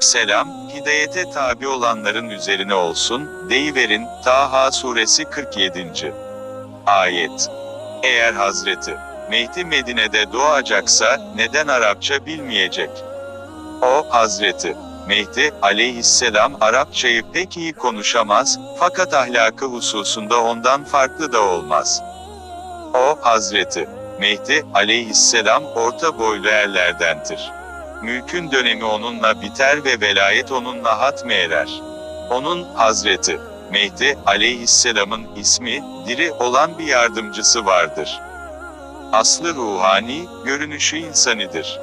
Selam, hidayete tabi olanların üzerine olsun, deyiverin, Taha suresi 47. Ayet. Eğer Hazreti Mehdi Medine'de doğacaksa, neden Arapça bilmeyecek? O, Hazreti Mehdi aleyhisselam Arapçayı pek iyi konuşamaz, fakat ahlakı hususunda ondan farklı da olmaz. O, Hazreti Mehdi aleyhisselam orta boylu erlerdendir. Mülkün dönemi onunla biter ve velayet onunla hatmerer. Onun, Hazreti Mehdi aleyhisselamın ismi, diri olan bir yardımcısı vardır. Aslı ruhani, görünüşü insanidir.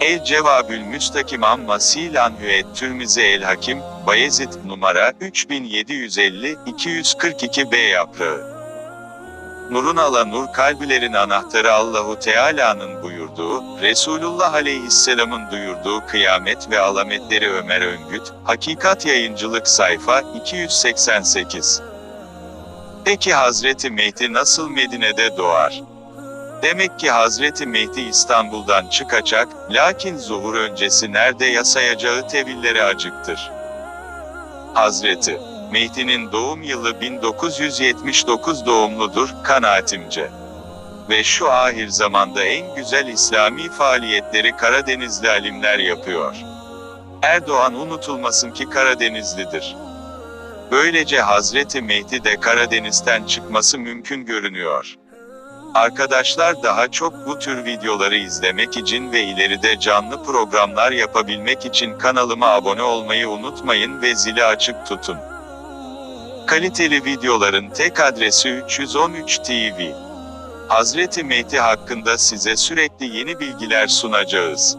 El Cevabül Müstakim Amma Silanhü et Türmizi El Hakim, Bayezid numara 3750 242 B yaprağı. Nurun ala nur kalbilerin anahtarı Allahu Teala'nın buyurduğu, Resulullah Aleyhisselam'ın duyurduğu kıyamet ve alametleri Ömer Öngüt, Hakikat Yayıncılık sayfa 288. Peki Hazreti Mehdi nasıl Medine'de doğar? Demek ki Hazreti Mehdi İstanbul'dan çıkacak, lakin zuhur öncesi nerede yasayacağı tevilleri acıktır. Hazreti Mehdi'nin doğum yılı 1979 doğumludur, kanaatimce. Ve şu ahir zamanda en güzel İslami faaliyetleri Karadenizli alimler yapıyor. Erdoğan unutulmasın ki Karadenizlidir. Böylece Hazreti Mehdi de Karadeniz'den çıkması mümkün görünüyor. Arkadaşlar daha çok bu tür videoları izlemek için ve ileride canlı programlar yapabilmek için kanalıma abone olmayı unutmayın ve zili açık tutun. Kaliteli videoların tek adresi 313 TV. Hazreti Mehdi hakkında size sürekli yeni bilgiler sunacağız.